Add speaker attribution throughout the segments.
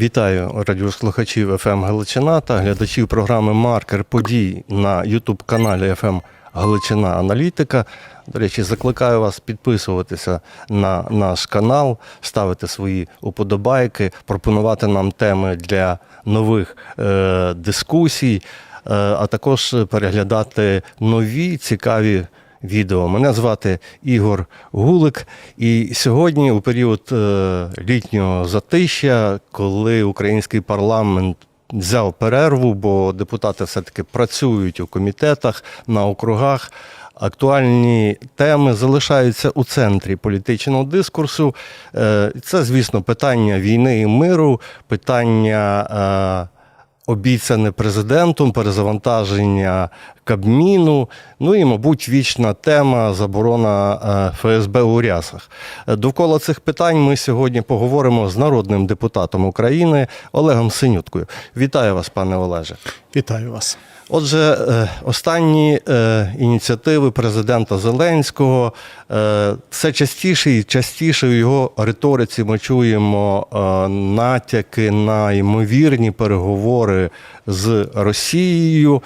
Speaker 1: Вітаю радіослухачів ФМ Галичина та глядачів програми Маркер подій на Ютуб каналі ФМ Галичина Аналітика. До речі, закликаю вас підписуватися на наш канал, ставити свої уподобайки, пропонувати нам теми для нових е, дискусій, е, а також переглядати нові цікаві відео. Мене звати Ігор Гулик. І сьогодні, у період е, літнього затища, коли український парламент взяв перерву, бо депутати все-таки працюють у комітетах, на округах. Актуальні теми залишаються у центрі політичного дискурсу. Е, Це, звісно, питання війни і миру, питання. Обіцяне президентом, перезавантаження Кабміну. Ну і, мабуть, вічна тема заборона е, ФСБ у рясах. Е, Довкола цих питань ми сьогодні поговоримо з народним депутатом України Олегом Синюткою. Вітаю вас, пане Олеже.
Speaker 2: Вітаю вас.
Speaker 1: Отже, е, останні е, ініціативи президента Зеленського е, все частіше і частіше в його риториці ми чуємо натяки на ймовірні переговори з Росією.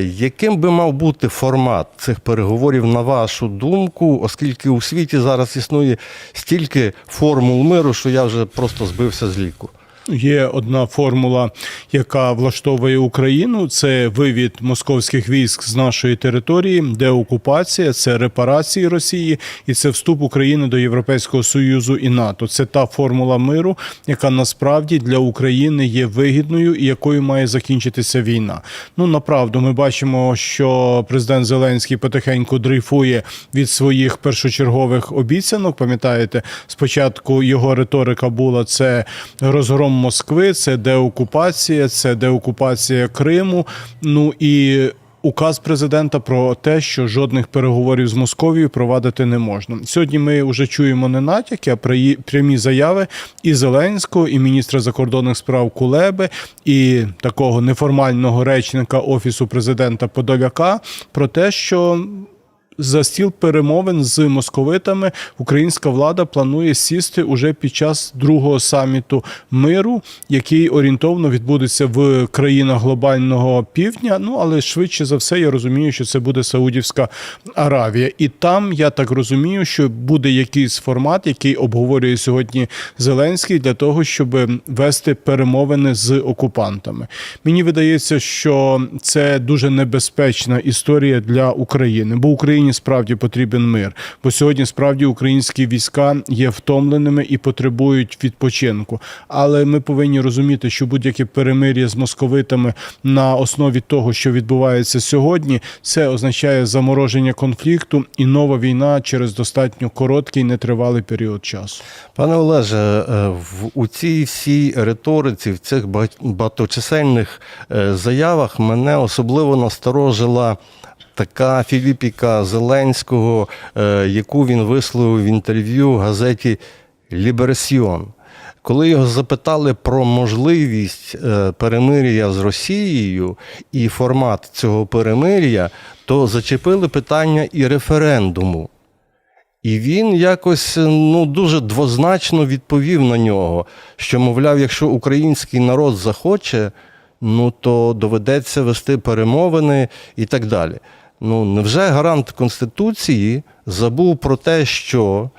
Speaker 1: Яким би мав бути формат цих переговорів, на вашу думку, оскільки у світі зараз існує стільки формул миру, що я вже просто збився з ліку?
Speaker 2: Є одна формула, яка влаштовує Україну: це вивід московських військ з нашої території, деокупація, це репарації Росії і це вступ України до Європейського союзу і НАТО. Це та формула миру, яка насправді для України є вигідною і якою має закінчитися війна. Ну направду, ми бачимо, що президент Зеленський потихеньку дрейфує від своїх першочергових обіцянок. Пам'ятаєте, спочатку його риторика була це розгром Москви, це деокупація, це деокупація Криму. Ну і указ президента про те, що жодних переговорів з Московією провадити не можна. Сьогодні ми вже чуємо не натяки, а прямі заяви і Зеленського, і міністра закордонних справ Кулеби, і такого неформального речника офісу президента Подоляка про те, що за стіл перемовин з московитами українська влада планує сісти уже під час другого саміту миру, який орієнтовно відбудеться в країнах глобального півдня. Ну але швидше за все, я розумію, що це буде Саудівська Аравія, і там я так розумію, що буде якийсь формат, який обговорює сьогодні Зеленський для того, щоб вести перемовини з окупантами. Мені видається, що це дуже небезпечна історія для України, бо Україні справді потрібен мир. Бо сьогодні справді українські війська є втомленими і потребують відпочинку. Але ми повинні розуміти, що будь-яке перемир'я з московитами на основі того, що відбувається сьогодні, це означає замороження конфлікту і нова війна через достатньо короткий нетривалий період часу.
Speaker 1: Пане Олеже, е, в у цій всій риториці, в цих бага- багаточисельних е, заявах мене особливо насторожила така філіпіка Зеленського, е, яку він висловив в інтерв'ю газеті Ліберасьйон. Коли його запитали про можливість е, перемир'я з Росією і формат цього перемир'я, то зачепили питання і референдуму. І він якось ну, дуже двозначно відповів на нього, що, мовляв, якщо український народ захоче, ну то доведеться вести перемовини і так далі. Ну, невже гарант Конституції забув про те, що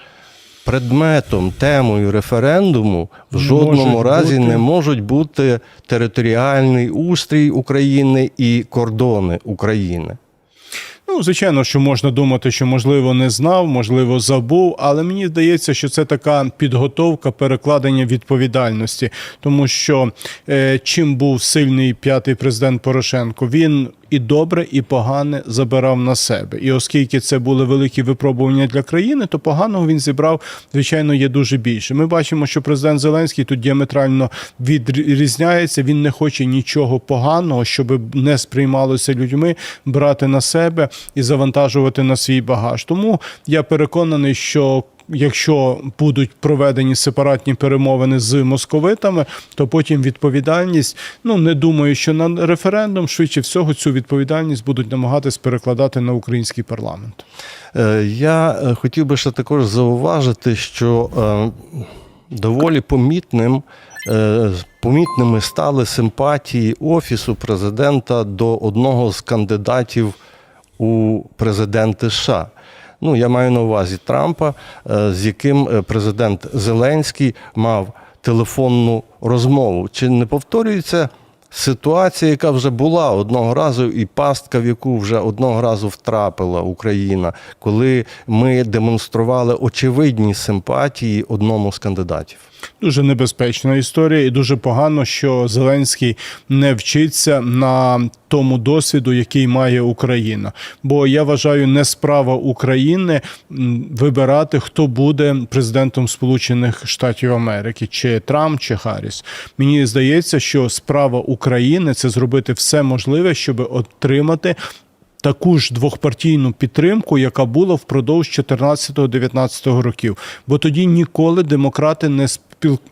Speaker 1: предметом, темою референдуму в жодному
Speaker 2: Можуть
Speaker 1: разі
Speaker 2: бути-
Speaker 1: не можуть бути територіальний устрій України і кордони України?
Speaker 2: Ну, звичайно, що можна думати, що можливо не знав, можливо, забув, але мені здається, що це така підготовка перекладення відповідальності, тому що е, чим був сильний п'ятий президент Порошенко, він і добре, і погане забирав на себе. І оскільки це були великі випробування для країни, то поганого він зібрав, звичайно, є дуже більше. Ми бачимо, що президент Зеленський тут діаметрально відрізняється. Він не хоче нічого поганого, щоб не сприймалося людьми, брати на себе і завантажувати на свій багаж. Тому я переконаний, що. Якщо будуть проведені сепаратні перемовини з московитами, то потім відповідальність. Ну не думаю, що на референдум швидше всього цю відповідальність будуть намагатись перекладати на український парламент.
Speaker 1: Е, Я е, хотів би ще також зауважити, що е, доволі помітним помітними стали симпатії Офісу президента до одного з кандидатів у президенти США. Ну, я маю на увазі Трампа, е, з яким е, президент Зеленський мав телефонну розмову. Чи не повторюється ситуація, яка вже була одного разу, і пастка, в яку вже одного разу втрапила Україна, коли ми демонстрували очевидні симпатії одному з кандидатів?
Speaker 2: Дуже небезпечна історія, і дуже погано, що Зеленський не вчиться на тому досвіду, який має Україна. Бо я вважаю, не справа України вибирати, хто буде президентом Сполучених Штатів Америки, чи Трамп, чи Харріс. Мені здається, що справа України це зробити все можливе, щоб отримати. Таку ж двохпартійну підтримку, яка була впродовж 14-19 років. Бо тоді ніколи демократи не спіл...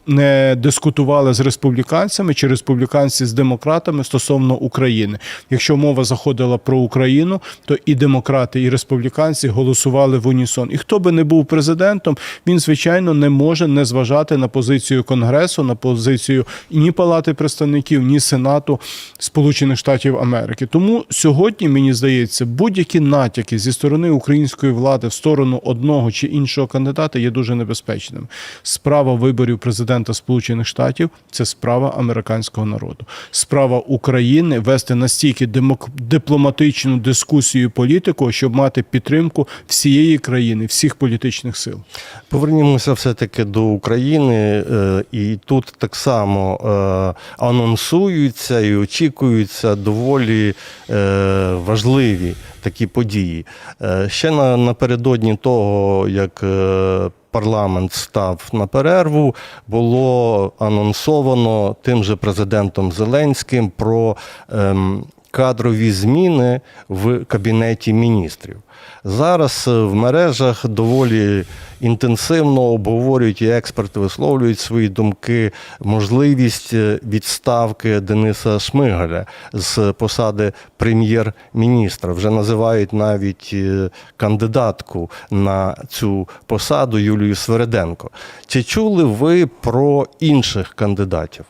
Speaker 2: не дискутували з республіканцями чи республіканці з демократами стосовно України. Якщо мова заходила про Україну, то і демократи, і республіканці голосували в унісон. І хто би не був президентом, він звичайно не може не зважати на позицію Конгресу, на позицію ні Палати представників, ні Сенату Сполучених Штатів Америки. Тому сьогодні мені здається, будь-які натяки зі сторони української влади в сторону одного чи іншого кандидата є дуже небезпечним. Справа виборів президента Сполучених Штатів це справа американського народу. Справа України вести настільки демок... дипломатичну дискусію політику, щоб мати підтримку всієї країни, всіх політичних сил.
Speaker 1: Повернімося все-таки до України, е, і тут так само е, анонсуються і очікуються доволі е, важливі такі події. Ще на, напередодні того, як парламент став на перерву, було анонсовано тим же президентом Зеленським про ем, кадрові зміни в кабінеті міністрів. Зараз е, в мережах доволі інтенсивно обговорюють і експерти висловлюють свої думки, можливість е, відставки Дениса Шмигаля з посади прем'єр-міністра. Вже називають навіть е, кандидатку на цю посаду Юлію Свереденко. Чи чули ви про інших кандидатів?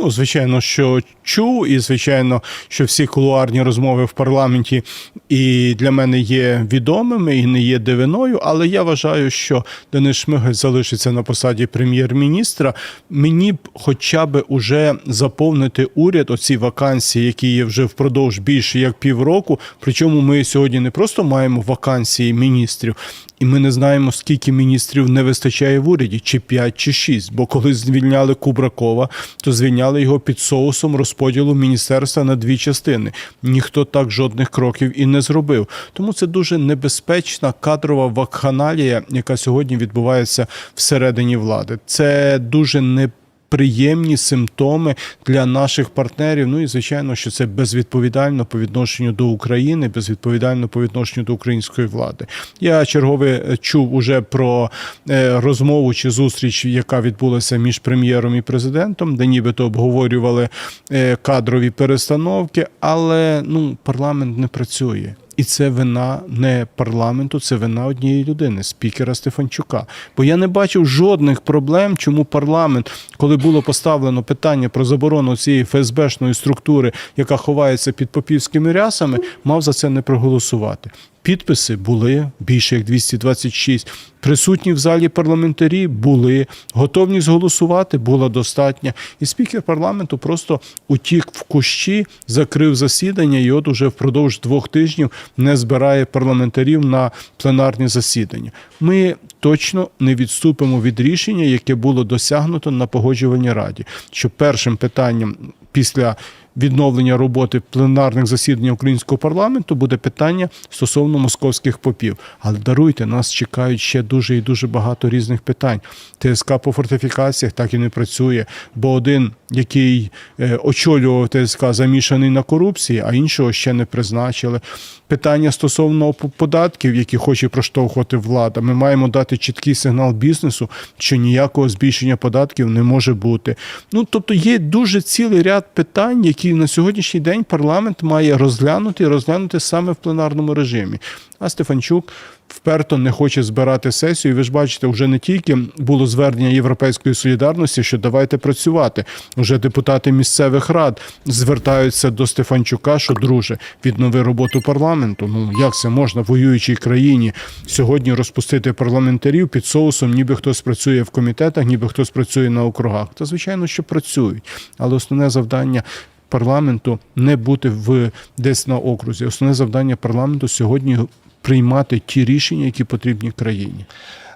Speaker 2: Ну, звичайно, що чув, і звичайно, що всі кулуарні розмови в парламенті і для мене є відомими і не є дивиною. Але я вважаю, що Денис Шмигаль залишиться на посаді прем'єр-міністра. Мені б хоча б уже заповнити уряд оці вакансії, які є вже впродовж більше як півроку. Причому ми сьогодні не просто маємо вакансії міністрів. І ми не знаємо, скільки міністрів не вистачає в уряді, чи 5, чи 6. Бо коли звільняли Кубракова, то звільняли його під соусом розподілу міністерства на дві частини. Ніхто так жодних кроків і не зробив. Тому це дуже небезпечна кадрова вакханалія, яка сьогодні відбувається всередині влади. Це дуже не Приємні симптоми для наших партнерів. Ну і звичайно, що це безвідповідально по відношенню до України, безвідповідально по відношенню до української влади. Я чергове чув уже про е, розмову чи зустріч, яка відбулася між прем'єром і президентом, де нібито обговорювали е, кадрові перестановки, але ну парламент не працює. І це вина не парламенту, це вина однієї людини, спікера Стефанчука. Бо я не бачив жодних проблем, чому парламент, коли було поставлено питання про заборону цієї ФСБшної структури, яка ховається під попівськими рясами, мав за це не проголосувати. Підписи були більше як 226. Присутні в залі парламентарі були. Готовність голосувати була достатня. І спікер парламенту просто утік в кущі, закрив засідання, і от уже впродовж двох тижнів не збирає парламентарів на пленарні засідання. Ми точно не відступимо від рішення, яке було досягнуто на погоджувальній раді. Що першим питанням після відновлення роботи пленарних засідань українського парламенту буде питання стосовно московських попів. Але даруйте, нас чекають ще дуже і дуже багато різних питань. ТСК по фортифікаціях так і не працює, бо один, який е, очолював ТСК, замішаний на корупції, а іншого ще не призначили. Питання стосовно податків, які хоче проштовхувати влада. Ми маємо дати чіткий сигнал бізнесу, що ніякого збільшення податків не може бути. Ну тобто є дуже цілий ряд питань, які на сьогоднішній день парламент має розглянути і розглянути саме в пленарному режимі. А Стефанчук вперто не хоче збирати сесію. Ви ж бачите, вже не тільки було звернення Європейської солідарності, що давайте працювати. Уже депутати місцевих рад звертаються до Стефанчука, що друже, віднови роботу парламенту. Ну як це можна в воюючій країні сьогодні розпустити парламентарів під соусом, ніби хтось працює в комітетах, ніби хтось працює на округах. Та звичайно, що працюють, але основне завдання. Парламенту не бути в десь на окрузі. Основне завдання парламенту сьогодні приймати ті рішення, які потрібні країні.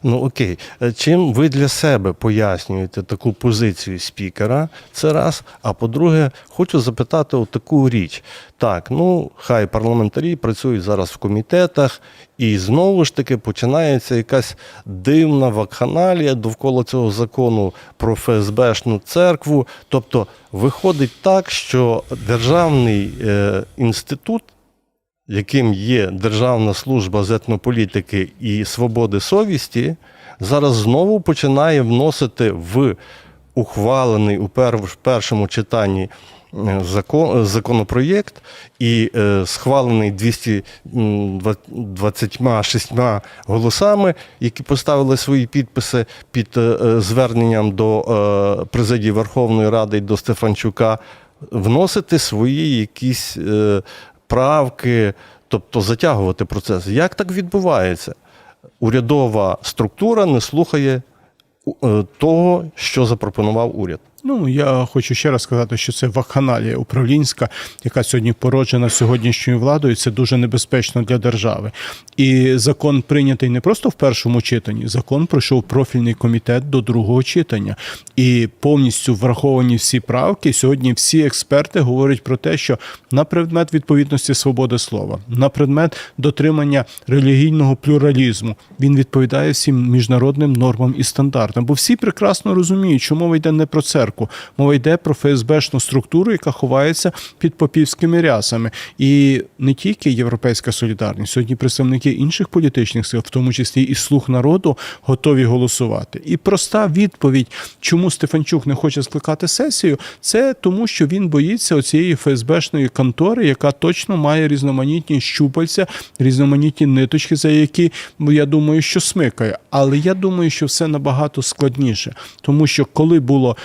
Speaker 1: Ну окей, чим ви для себе пояснюєте таку позицію спікера? Це раз. А по-друге, хочу запитати от таку річ. Так, ну хай парламентарі працюють зараз в комітетах, і знову ж таки починається якась дивна вакханалія довкола цього закону про ФСБшну церкву. Тобто виходить так, що державний е, інститут яким є Державна служба з етнополітики і свободи совісті, зараз знову починає вносити в ухвалений у першому читанні е, закон, законопроєкт і е, схвалений 226 голосами, які поставили свої підписи під е, е, зверненням до е, президії Верховної Ради і до Стефанчука, вносити свої якісь е, правки, тобто затягувати процес. Як так відбувається? Урядова структура не слухає е, того, що запропонував уряд.
Speaker 2: Ну я хочу ще раз сказати, що це вакханалія управлінська, яка сьогодні породжена сьогоднішньою владою. Це дуже небезпечно для держави. І закон прийнятий не просто в першому читанні. Закон пройшов профільний комітет до другого читання, і повністю враховані всі правки. Сьогодні всі експерти говорять про те, що на предмет відповідності свободи слова, на предмет дотримання релігійного плюралізму він відповідає всім міжнародним нормам і стандартам. Бо всі прекрасно розуміють, що мова йде не про церкву, мова йде про ФСБшну структуру, яка ховається під попівськими рясами. І не тільки європейська солідарність, сьогодні представники інших політичних сил, в тому числі і слух народу, готові голосувати. І проста відповідь, чому Стефанчук не хоче скликати сесію, це тому, що він боїться оцієї ФСБшної контори, яка точно має різноманітні щупальця, різноманітні ниточки, за які ну, я думаю, що смикає. Але я думаю, що все набагато складніше, тому що коли було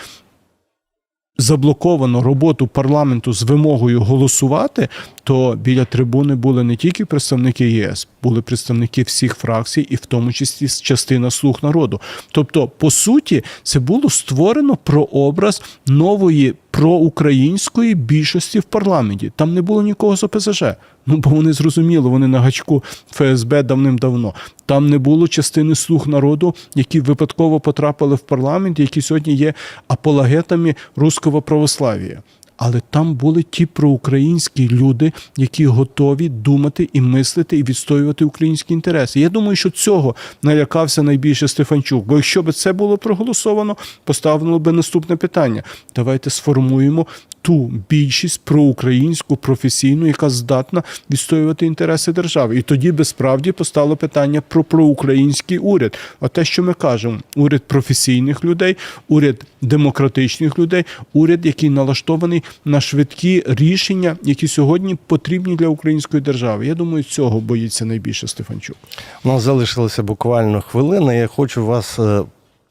Speaker 2: заблоковано роботу парламенту з вимогою голосувати, то біля трибуни були не тільки представники ЄС, були представники всіх фракцій, і в тому числі частина слуг народу. Тобто, по суті, це було створено прообраз нової проукраїнської більшості в парламенті. Там не було нікого з ОПЗЖ. Ну бо вони зрозуміли, вони на гачку ФСБ давним-давно. Там не було частини слуг народу, які випадково потрапили в парламент, які сьогодні є апологетами руського православ'я. Але там були ті проукраїнські люди, які готові думати і мислити, і відстоювати українські інтереси. Я думаю, що цього налякався найбільше Стефанчук. Бо якщо б це було проголосовано, поставлено би наступне питання. Давайте сформуємо ту більшість проукраїнську професійну, яка здатна відстоювати інтереси держави. І тоді би справді постало питання про проукраїнський уряд. А те, що ми кажемо, уряд професійних людей, уряд демократичних людей, уряд, який налаштований на швидкі рішення, які сьогодні потрібні для української держави. Я думаю, цього боїться найбільше Стефанчук.
Speaker 1: У нас залишилася буквально хвилина. Я хочу вас е,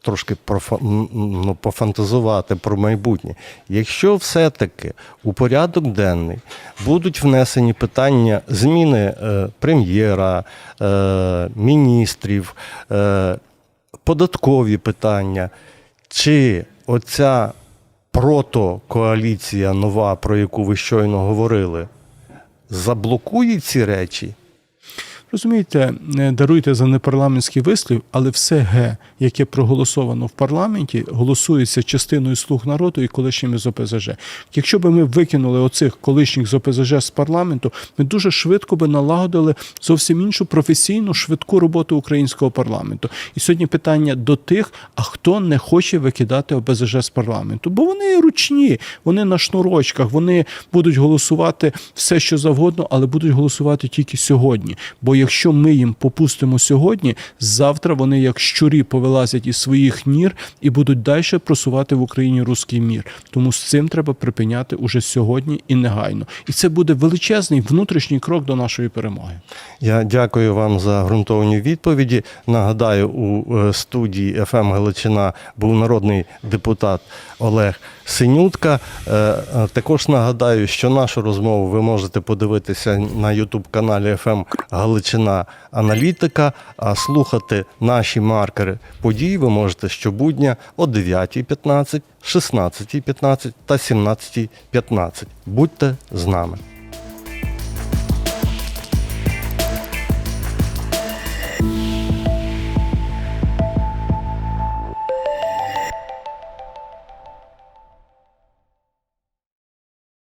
Speaker 1: трошки профа- ну, пофантазувати про майбутнє. Якщо все-таки у порядок денний будуть внесені питання зміни е, прем'єра, е, міністрів, е, податкові питання, чи оця протокоаліція нова, про яку ви щойно говорили, заблокує ці речі?
Speaker 2: Розумієте, е, даруйте за непарламентський вислів, але все Г, яке проголосовано в парламенті, голосується частиною слуг народу і колишніми з ОПЗЖ. Якщо б ми викинули оцих колишніх з ОПЗЖ з парламенту, ми дуже швидко би налагодили зовсім іншу професійну швидку роботу українського парламенту. І сьогодні питання до тих, а хто не хоче викидати ОПЗЖ з парламенту, бо вони ручні, вони на шнурочках, вони будуть голосувати все, що завгодно, але будуть голосувати тільки сьогодні. Бо якщо ми їм попустимо сьогодні, завтра вони як щурі повилазять із своїх нір і будуть далі просувати в Україні руський мір. Тому з цим треба припиняти уже сьогодні і негайно. І це буде величезний внутрішній крок до нашої перемоги.
Speaker 1: Я дякую вам за ґрунтовні відповіді. Нагадаю, у е, студії ФМ Галичина був народний депутат Олег Синютка. Е, е, Також нагадаю, що нашу розмову ви можете подивитися на Ютуб каналі ФМ Галичина Аналітика. А слухати наші маркери подій ви можете щобудня о 9.15, 16.15 та 17.15. Будьте з нами.